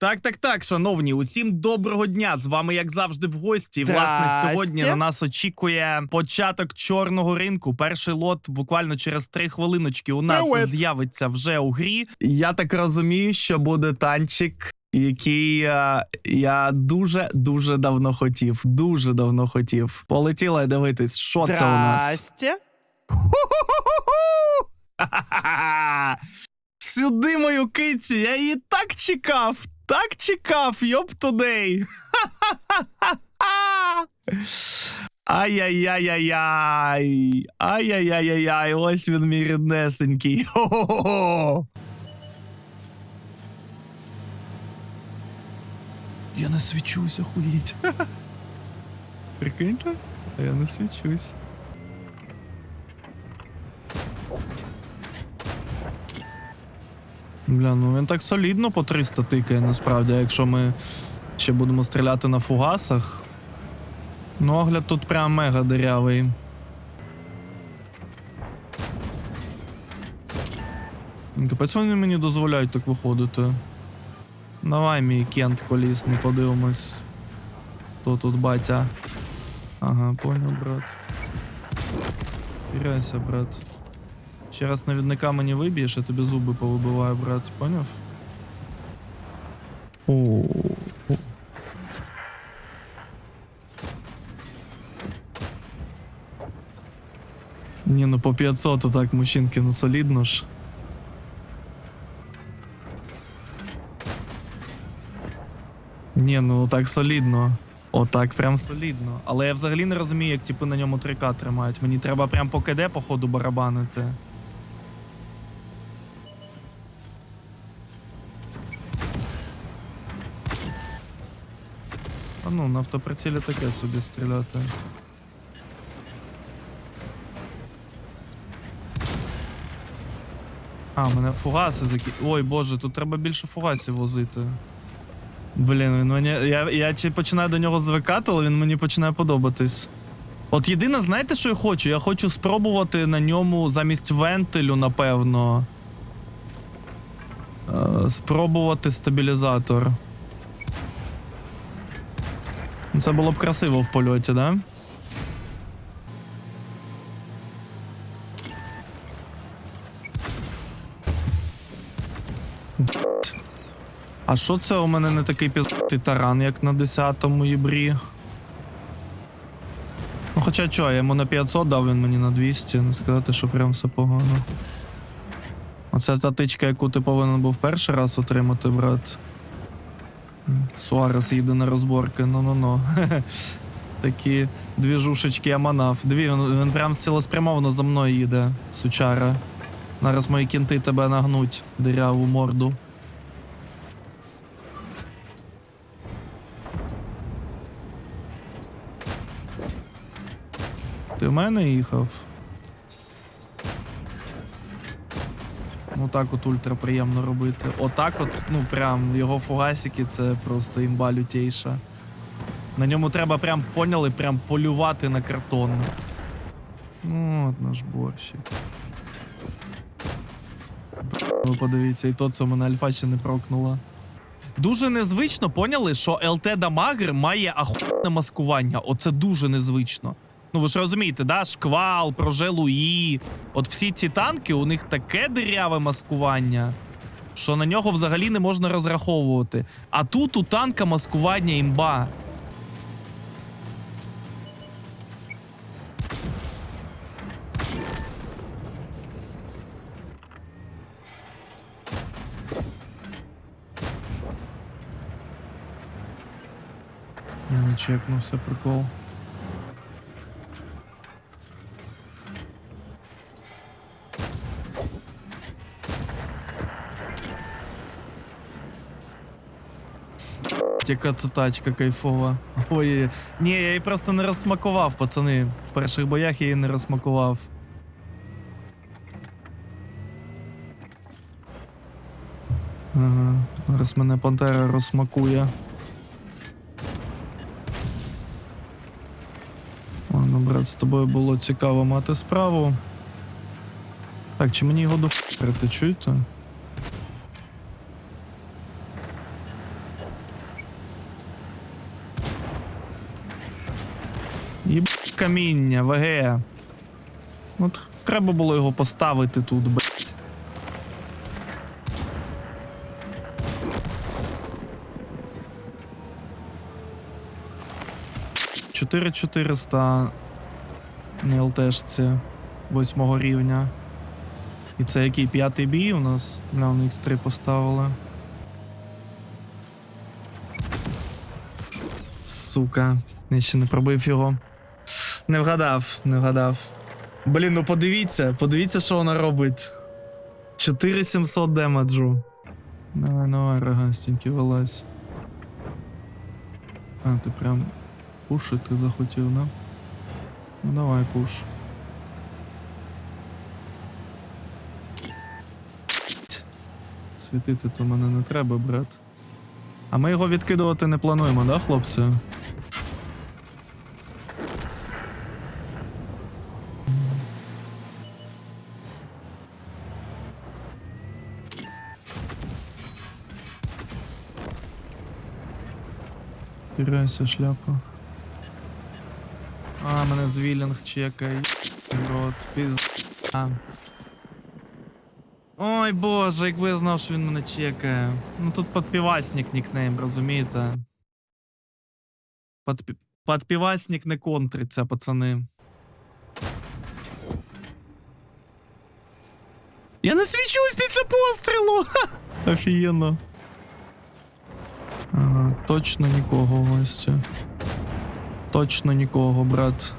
Так, так, так, шановні, усім доброго дня. З вами, як завжди, в гості. Власне, сьогодні на нас очікує початок чорного ринку. Перший лот буквально через три хвилиночки у нас з'явиться вже у грі. Я так розумію, що буде танчик. Який е, я дуже дуже давно хотів. Дуже давно хотів. Полетіла дивитись, що це у нас. Сюди мою кицю, я її так чекав, так чекав, йоп тудей. Ай-яй-яй-яй-яй. Ай-яй-яй-яй-яй, ось він мій ріднесенький. Хо-хо-хо. Я не свічуся, хуїть. Прикиньте, а я не свічусь. Бля, ну він так солідно по 300 тикає, насправді, якщо ми ще будемо стріляти на фугасах. Ну, огляд тут прям мега дирявий. Капець вони мені дозволяють так виходити. Давай, мій кент колісний, подивимось. Хто тут батя? Ага, понял, брат. Піряйся, брат. Ще раз навідника мені виб'єш, я тобі зуби повибиваю, брат, поняв? О. Ні, ну по 500 то так, мужчинки, ну солідно ж. Ні, ну так солідно. Отак прям солідно. Але я взагалі не розумію, як типи на ньому 3К тримають. Мені треба прям по КД, походу, барабанити. А ну, на автоприцілі таке собі стріляти. А, мене фугаси заки... Ой, боже, тут треба більше фугасів возити. Блін, він мені. Я, я чи починаю до нього звикати, але він мені починає подобатись. От єдине, знаєте, що я хочу? Я хочу спробувати на ньому замість вентилю, напевно. Е, спробувати стабілізатор. Ну, Це було б красиво в польоті, да? А що це у мене не такий піздатий таран, як на 10-му єбрі? Ну, хоча чого, я йому на 500 дав, він мені на 200, не сказати, що прям все погано. Оце та тичка, яку ти повинен був перший раз отримати, брат. Суарес їде на розборки, ну-ну-ну. Такі двіжушечки я манав. Дві, він, він прям цілеспрямовано за мною їде, сучара. Зараз мої кінти тебе нагнуть, диряву морду. Ти в мене їхав? Ну так от ультра приємно робити. Отак от, ну прям його фугасики це просто імба лютейша. На ньому треба прям поняли, прям полювати на картон. Ну, от наш борщик. Ви подивіться, і то це мене альфа ще не прокнула. Дуже незвично поняли, що ЛТ Дамагер має ахуєнне маскування. Оце дуже незвично. Ну ви ж розумієте, да? Шквал, прожелуї. От всі ці танки, у них таке диряве маскування, що на нього взагалі не можна розраховувати. А тут у танка маскування імба. Я не чекнувся, прикол. Яка це тачка кайфова. Ой, ні, я її просто не розсмакував, пацани. В перших боях я її не розсмакував. Ага, зараз мене Пантера розсмакує. Ладно, брат, з тобою було цікаво мати справу. Так, чи мені його дофрити, чуєте? Їб каміння, ВГ. Ну, т- треба було його поставити тут, блядь. Чотири 400 на ЛТшці восьмого рівня. І це який п'ятий бій у нас? Бля, вони X3 поставили. Сука, я ще не пробив його. Не вгадав, не вгадав. Блін, ну подивіться, подивіться, що вона робить. 4700 демеджу. Давай, давай, рогастенький, вилазь. А, ти прям пушити захотів, да? Ну давай, пуш. Світити то мене не треба, брат. А ми його відкидувати не плануємо, да, хлопці? Пірайся шляпу. А, мене звілінг чекає. Рот, пізда. Ой боже, якби я знав, що він мене чекає. Ну тут подпівасник нікнейм, розумієте? Подпі... Подпівасник не контриться, пацани. Я не свічусь після пострілу! Офігенно. Ага, точно нікого в гості. Точно нікого, брат.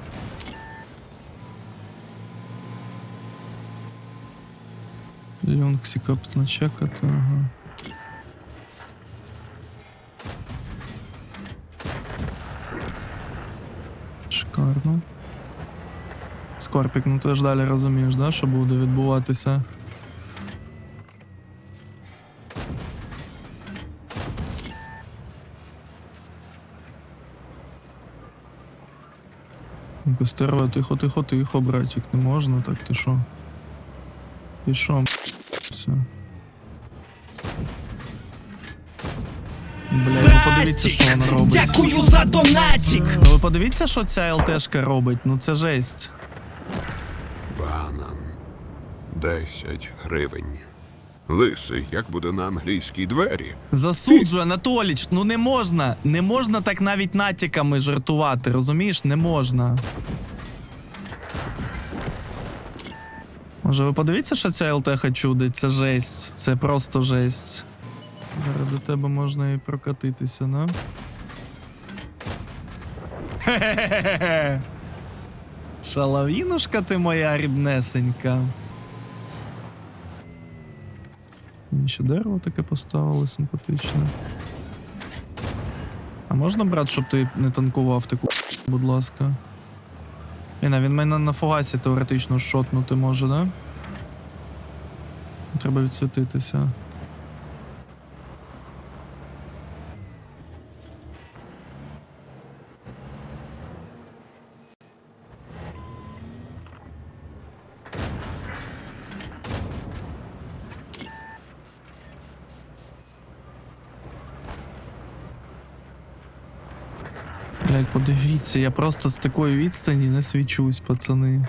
Люнксі каптно чекати, ага. Шикарно. Скорпік, ну ти ж далі розумієш, да, що буде відбуватися. Костеро, тихо, тихо, тихо, братик, не можна, так ти що? І що? Все. Бля, ну подивіться, що вона робить. Дякую за донатік. Ну ви подивіться, що ця ЛТшка робить, ну це жесть. Банан. 10 гривень. Лисий, як буде на англійській двері? Засуджую, Анатоліч, ну не можна. Не можна так навіть натяками жартувати, розумієш? Не можна. Може, ви подивіться, що ця ЛТХ чудить? Це жесть. Це просто жесть. Зараз до тебе можна і прокатитися, да? Хе-хе-хе-хе. Шалавінушка ти моя ріднесенька. Мені ще дерево таке поставили симпатичне. А можна, брат, щоб ти не танкував таку, будь ласка. Іна, він мене на фугасі теоретично шотнути може, да? Треба відсвітитися. подивіться, я просто з такої відстані не свічусь, пацани.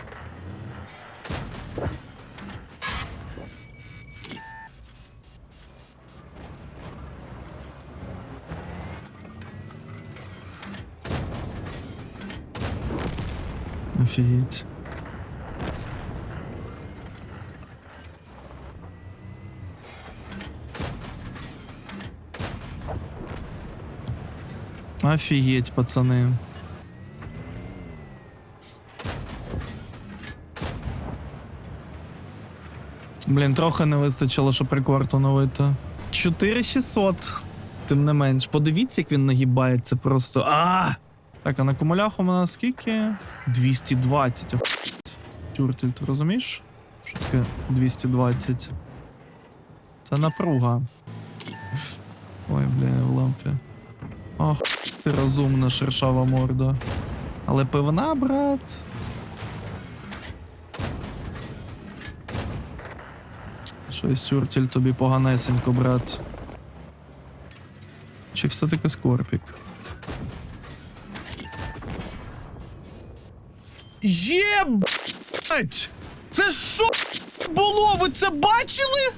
Офігеть. Офігеть, пацани. Блін, трохи не вистачило, щоб рекорд оновити. 4600. Тим не менш, подивіться, як він нагибається просто. А! Так, а на кумулях у нас скільки? 220. охуєть. Тюртель, ти розумієш? Що таке 220? Це напруга. Ой, бля, в лампі. Ох, розумна шершава морда. Але пивна, брат. Щось тюртель тобі поганесенько, брат. Чи все-таки скорпік? Єбать! Це що було? Ви це бачили?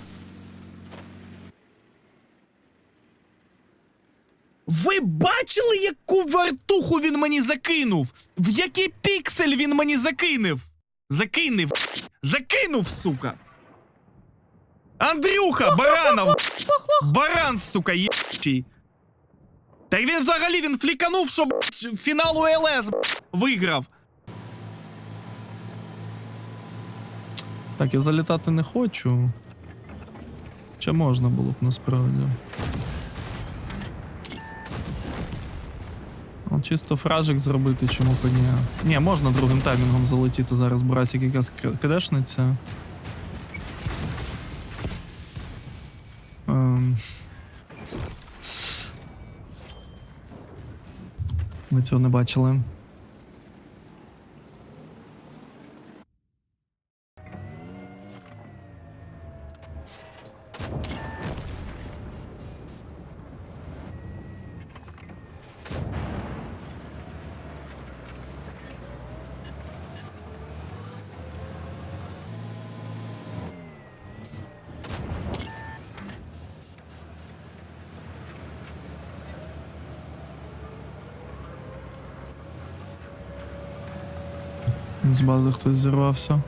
Ви бачили, яку вартуху він мені закинув? В який піксель він мені закинув? Закинув. Закинув, сука. Андрюха, Баранов. Баран, сука, єбчий. Та він взагалі він фліканув, що б***ь, фіналу ЛС б***ь, виграв. Так, я залітати не хочу. Чи можна було б насправді? Чисто фражик зробити, чому б ні. Ні, можна другим таймінгом залетіти зараз, Бурасик якраз к- Ми цього не бачили. З бази хтось зірвався.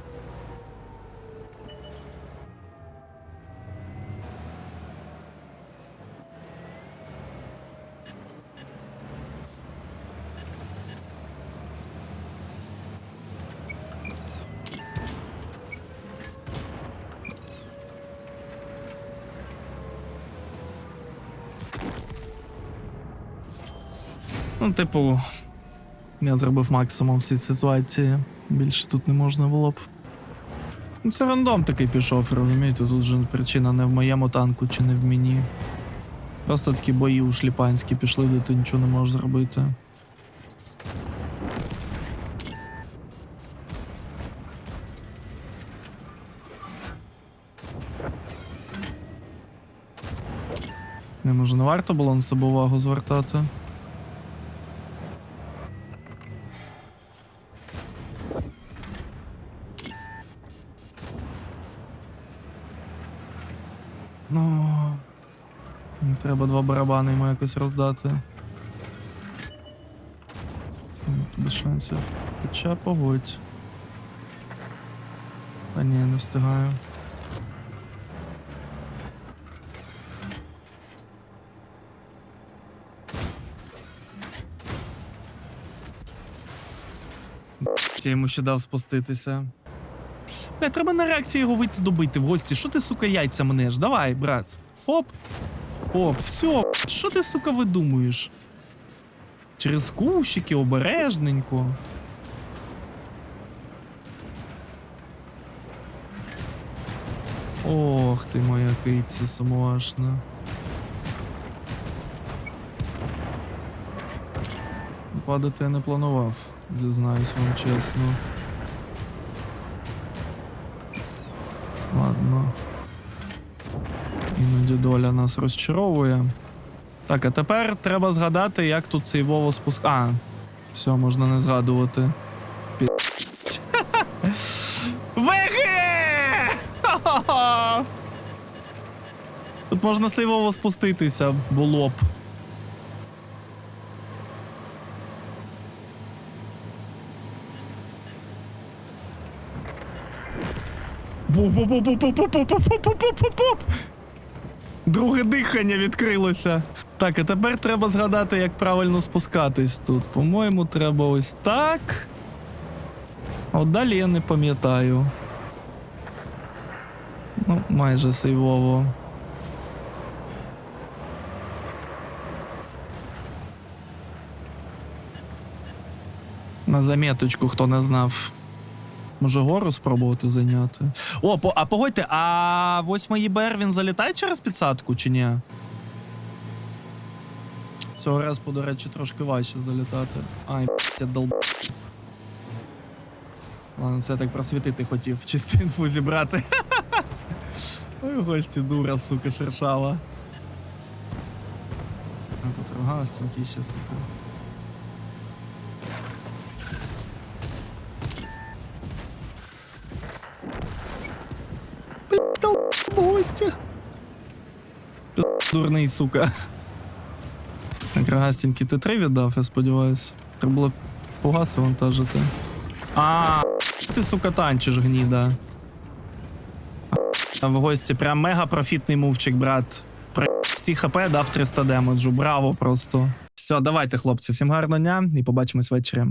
Ну, типу, я зробив максимум в цій ситуації. Більше тут не можна було б. Ну, Це рандом такий пішов, розумієте? Тут же причина не в моєму танку чи не в мені. Просто такі бої у шліпанські пішли, де ти нічого не можеш зробити. Не може, не варто було на себе увагу звертати. Ну. Треба два барабани йому якось роздати. Без шансів. Хоча погодь. А ні, не встигаю. Я йому ще дав спуститися. Бля, треба на реакції його вийти добити в гості. Що ти, сука, яйця мнеш? Давай, брат. Хоп. Хоп, все. Що ти, сука, видумуєш? Через кущики, обережненько. Ох ти моя киця самовашна. Падати я не планував, зізнаюсь вам чесно. Доля нас розчаровує. Так, а тепер треба згадати, як тут цей Вова спуск. А, все, можна не згадувати. Пі... ВГ! Тут можна сейвово спуститися, було б. Бу-бу-бу-бу-бу-бу-бу-бу-бу-бу-бу-бу-бу! Друге дихання відкрилося. Так, а тепер треба згадати, як правильно спускатись тут. По-моєму, треба ось так. А от далі я не пам'ятаю. Ну, майже сейвово. На заміточку, хто не знав. Може гору спробувати зайняти. О, по, а погодьте, а восьмий ЄБР він залітає через підсадку чи ні? Цього разу, до речі, трошки важче залітати. Ай, я долб. Ладно, це я так просвітити хотів, чисто інфу зібрати. Ой, гості дура, сука, шершава. А тут рогастенький ще, сука. Пиз- Дурний, сука. Так, рогастенький, ти три віддав, я сподіваюся. Треба було пугаси вантажити. А, ти, сука, танчиш, гніда. А в гості прям мега профітний мувчик, брат. При всі хп дав 300 демеджу. Браво просто. Все, давайте, хлопці, всім гарного дня і побачимось ввечері.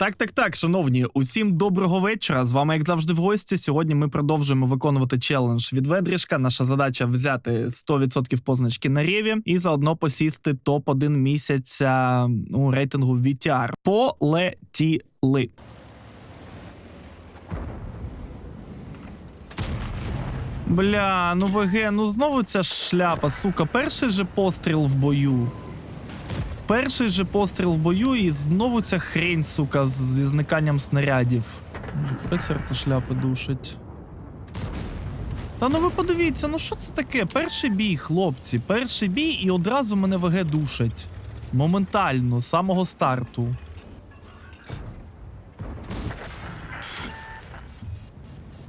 Так, так, так, шановні, усім доброго вечора. З вами, як завжди, в гості. Сьогодні ми продовжуємо виконувати челендж від Ведрішка. Наша задача взяти 100% позначки на реві і заодно посісти топ-1 місяця у рейтингу VTR. Полетіли. Бля, ну ВГ, ну знову ця шляпа, сука. Перший же постріл в бою. Перший же постріл в бою, і знову ця хрень, сука, зі зниканням снарядів. Може, та шляпи душить. Та ну ви подивіться, ну що це таке? Перший бій, хлопці, перший бій, і одразу мене ВГ душать. Моментально, з самого старту.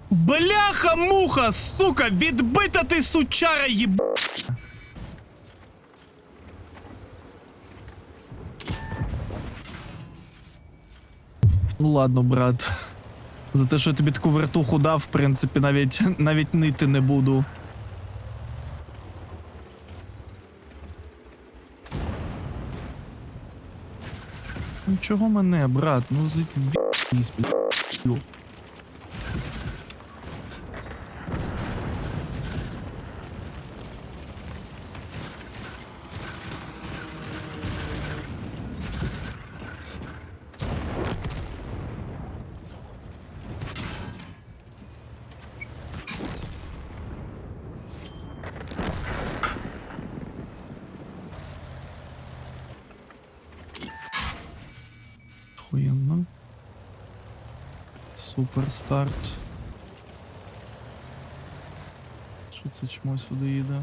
Бляха-муха, сука, відбита ти сучара їб... Ну ладно, брат. За те, що я тобі таку вертуху дав, в принципі, навіть, навіть нити не буду. Ну чого мене, брат? Ну з- блядь. Супер старт. Що це чмо сюди їде?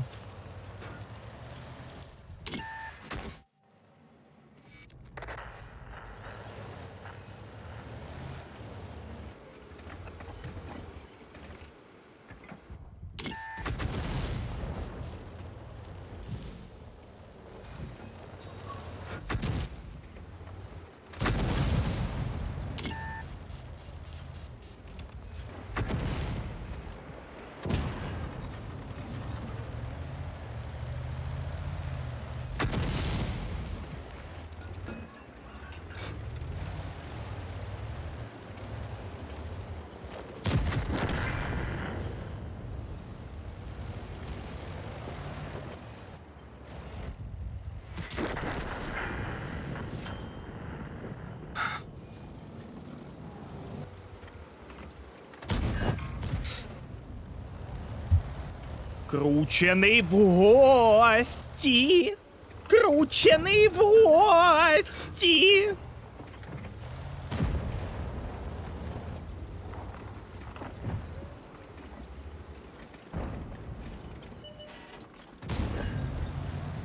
Кручений в гості. Кручений в гості.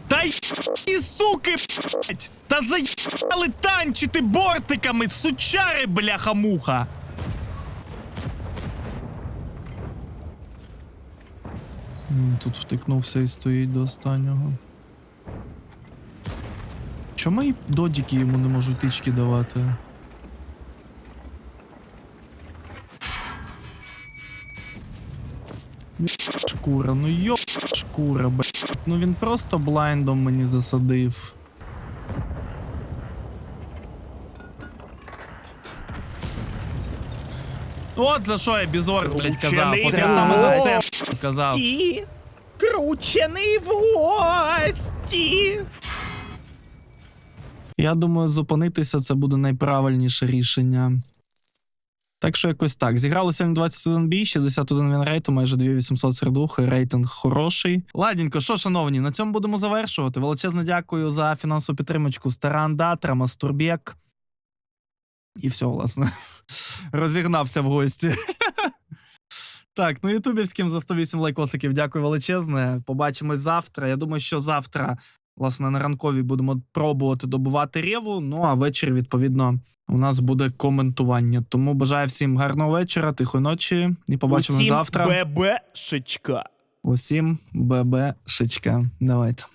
Та і суки, блять! Та заїбали танчити бортиками, сучари, бляха-муха! Тут втикнувся і стоїть до останнього. Чому мої додіки йому не можуть тички давати? Шкура, ну йо шкура, блядь. Ну він просто блайндом мені засадив. От за що я бізор, блядь, казав. От я саме за це казав. Кручений в гості. Я думаю, зупинитися це буде найправильніше рішення. Так що якось так. Зіграли сьогодні 21 бій, 61 вінрейту, майже 2800 сердухи, рейтинг хороший. Ладненько, що, шановні, на цьому будемо завершувати. Величезне дякую за фінансову підтримочку Старандатра, Мастурбек. І все, власне. Розігнався в гості. Так, ну ютубівським за 108 лайкосиків дякую величезне. Побачимось завтра. Я думаю, що завтра Власне, на ранковій будемо пробувати добувати реву. Ну а ввечері, відповідно, у нас буде коментування. Тому бажаю всім гарного вечора, тихої ночі і побачимо Усім завтра. Бебешечка. Усім ББ шичка. Давайте.